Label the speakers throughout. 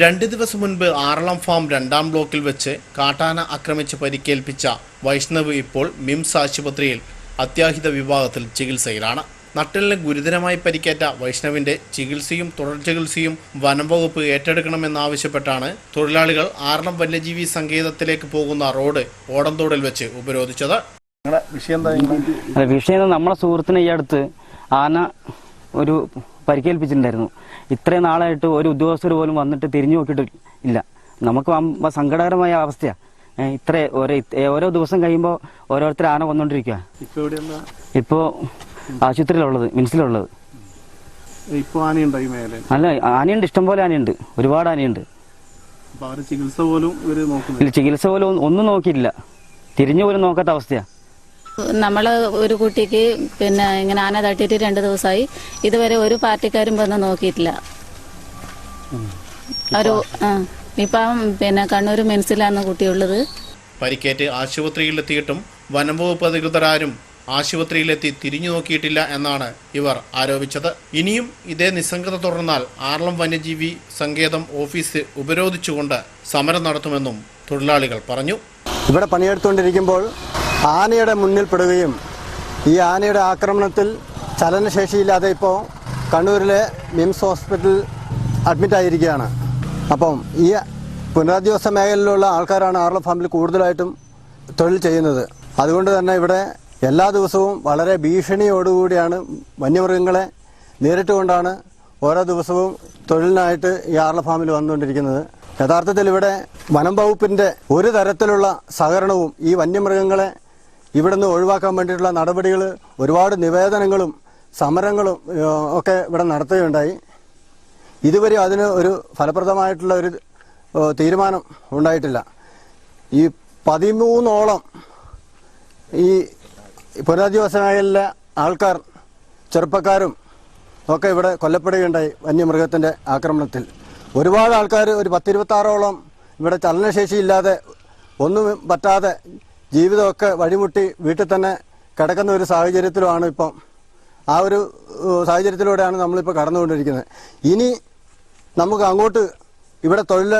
Speaker 1: രണ്ട് ദിവസം മുൻപ് ആറളം ഫാം രണ്ടാം ബ്ലോക്കിൽ വെച്ച് കാട്ടാന ആക്രമിച്ച് പരിക്കേൽപ്പിച്ച വൈഷ്ണവ് ഇപ്പോൾ മിംസ് ആശുപത്രിയിൽ അത്യാഹിത വിഭാഗത്തിൽ ചികിത്സയിലാണ്. നട്ടലിന് ഗുരുതരമായി പരിക്കേറ്റ വൈഷ്ണവിന്റെ ചികിത്സയും തുടർ ചികിത്സയും വനം വകുപ്പ് ഏറ്റെടുക്കണമെന്നാവശ്യപ്പെട്ടാണ് തൊഴിലാളികൾ ആറളം വന്യജീവി സങ്കേതത്തിലേക്ക് പോകുന്ന റോഡ് ഓടന്തോടിൽ വെച്ച് ഉപരോധിച്ചത്.
Speaker 2: വിഷയം
Speaker 3: നമ്മുടെ സുഹൃത്തിനെ ഈ അടുത്ത് ആന ഒരു പരിക്കേൽപ്പിച്ചിട്ടുണ്ടായിരുന്നു. ഇത്രയും നാളായിട്ട് ഒരു ഉദ്യോഗസ്ഥർ പോലും വന്നിട്ട് തിരിഞ്ഞു നോക്കിയിട്ട് ഇല്ല നമുക്ക് സങ്കടകരമായ അവസ്ഥയാണ് ഇത്ര ഓരോ ഓരോ ദിവസം കഴിയുമ്പോൾ ഓരോരുത്തർ ആന വന്നുകൊണ്ടിരിക്കുക ഇപ്പോൾ ആശുപത്രിയിലുള്ളത്
Speaker 2: മിൻസിലുള്ളത്
Speaker 3: അല്ല ആനയുണ്ട് ഇഷ്ടംപോലെ ആനയുണ്ട്. ഒരുപാട് ആനയുണ്ട്.
Speaker 2: ചികിത്സ പോലും
Speaker 3: ഒന്നും നോക്കിയില്ല തിരിഞ്ഞു പോലും നോക്കാത്ത അവസ്ഥയാണ്
Speaker 4: നമ്മൾ ഒരു കുട്ടിക്ക് പിന്നെ ഇങ്ങനെ ആന തട്ടിയിട്ട് രണ്ട് ദിവസമായി. ഇതുവരെ ഒരു പാർട്ടിക്കാരും വന്ന് നോക്കിയിട്ടില്ല. ഒരു ഇപ്പം പിന്നെ കണ്ണൂർ മെൻസിലാണ് കുട്ടിയുള്ളത്.
Speaker 1: പരിക്കേറ്റ് ആശുപത്രിയിലെത്തിയിട്ടും വനം വകുപ്പ് അധികൃതരാരും ആശുപത്രിയിലെത്തി തിരിഞ്ഞു നോക്കിയിട്ടില്ല എന്നാണ് ഇവർ ആരോപിച്ചത്. ഇനിയും ഇതേ നിസ്സംഗത തുടർന്നാൽ ആർളം വന്യജീവി സങ്കേതം ഓഫീസ് ഉപരോധിച്ചുകൊണ്ട് സമരം നടത്തുമെന്നും തൊഴിലാളികൾ പറഞ്ഞു.
Speaker 5: ഇവിടെ പണിയെടുത്തുകൊണ്ടിരിക്കുമ്പോൾ ആനയുടെ മുന്നിൽപ്പെടുകയും ഈ ആനയുടെ ആക്രമണത്തിൽ ചലനശേഷിയില്ലാതെ ഇപ്പോൾ കണ്ണൂരിലെ മിംസ് ഹോസ്പിറ്റൽ അഡ്മിറ്റായിരിക്കുകയാണ് അപ്പം ഈ പുനരധിവാസ മേഖലയിലുള്ള ആൾക്കാരാണ് ആർല ഫാമിൽ കൂടുതലായിട്ടും തൊഴിൽ ചെയ്യുന്നത്. അതുകൊണ്ട് തന്നെ ഇവിടെ എല്ലാ ദിവസവും വളരെ ഭീഷണിയോടുകൂടിയാണ് വന്യമൃഗങ്ങളെ നേരിട്ടുകൊണ്ടാണ് ഓരോ ദിവസവും തൊഴിലിനായിട്ട് ഈ ആർല ഫാമിൽ വന്നുകൊണ്ടിരിക്കുന്നത്. യഥാർത്ഥത്തിൽ ഇവിടെ വനം വകുപ്പിന്റെ ഒരു തരത്തിലുള്ള സഹകരണവും ഈ വന്യമൃഗങ്ങളെ ഇവിടുന്ന് ഒഴിവാക്കാൻ വേണ്ടിയിട്ടുള്ള നടപടികൾ ഒരുപാട് നിവേദനങ്ങളും സമരങ്ങളും ഒക്കെ ഇവിടെ നടത്തുകയുണ്ടായി. ഇതുവരെ അതിന് ഒരു ഫലപ്രദമായിട്ടുള്ള ഒരു തീരുമാനം ഉണ്ടായിട്ടില്ല. ഈ പതിമൂന്നോളം ഈ പുനരധിവാസ മേഖലയിലെ ആൾക്കാർ ചെറുപ്പക്കാരും ഒക്കെ ഇവിടെ കൊല്ലപ്പെടുകയുണ്ടായി വന്യമൃഗത്തിന്റെ ആക്രമണത്തിൽ. ഒരുപാട് ആൾക്കാർ ഒരു പത്തിരുപത്താറോളം ഇവിടെ ചലനശേഷിയില്ലാതെ ഒന്നും പറ്റാതെ ജീവിതമൊക്കെ വഴിമുട്ടി വീട്ടിൽ തന്നെ കിടക്കുന്ന ഒരു സാഹചര്യത്തിലുമാണ് ഇപ്പം. ആ ഒരു സാഹചര്യത്തിലൂടെയാണ് നമ്മളിപ്പോൾ കടന്നുകൊണ്ടിരിക്കുന്നത്. ഇനി നമുക്ക് അങ്ങോട്ട് ഇവിടെ തൊഴിൽ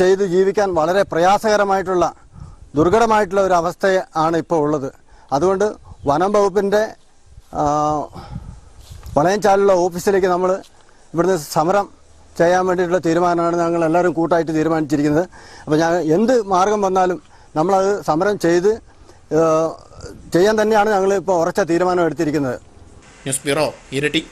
Speaker 5: ചെയ്ത് ജീവിക്കാൻ വളരെ പ്രയാസകരമായിട്ടുള്ള ദുർഘടമായിട്ടുള്ള ഒരു അവസ്ഥ ആണ് ഇപ്പോൾ ഉള്ളത്. അതുകൊണ്ട് വനം വകുപ്പിന്റെ ആ, വളയംചാലുള്ള ഓഫീസിലേക്ക് നമ്മൾ ഇവിടുന്ന് സമരം ചെയ്യാൻ വേണ്ടിയിട്ടുള്ള തീരുമാനമാണ് ഞങ്ങൾ എല്ലാവരും കൂട്ടായിട്ട് തീരുമാനിച്ചിരിക്കുന്നത്. അപ്പോൾ ഞാൻ എന്ത് മാർഗം വന്നാലും നമ്മളത് സമരം ചെയ്ത് ചെയ്യാൻ തന്നെയാണ് ഞങ്ങൾ ഇപ്പോൾ ഉറച്ച തീരുമാനം എടുത്തിരിക്കുന്നത്.
Speaker 1: ന്യൂസ് ബ്യൂറോ ഇരട്ടി.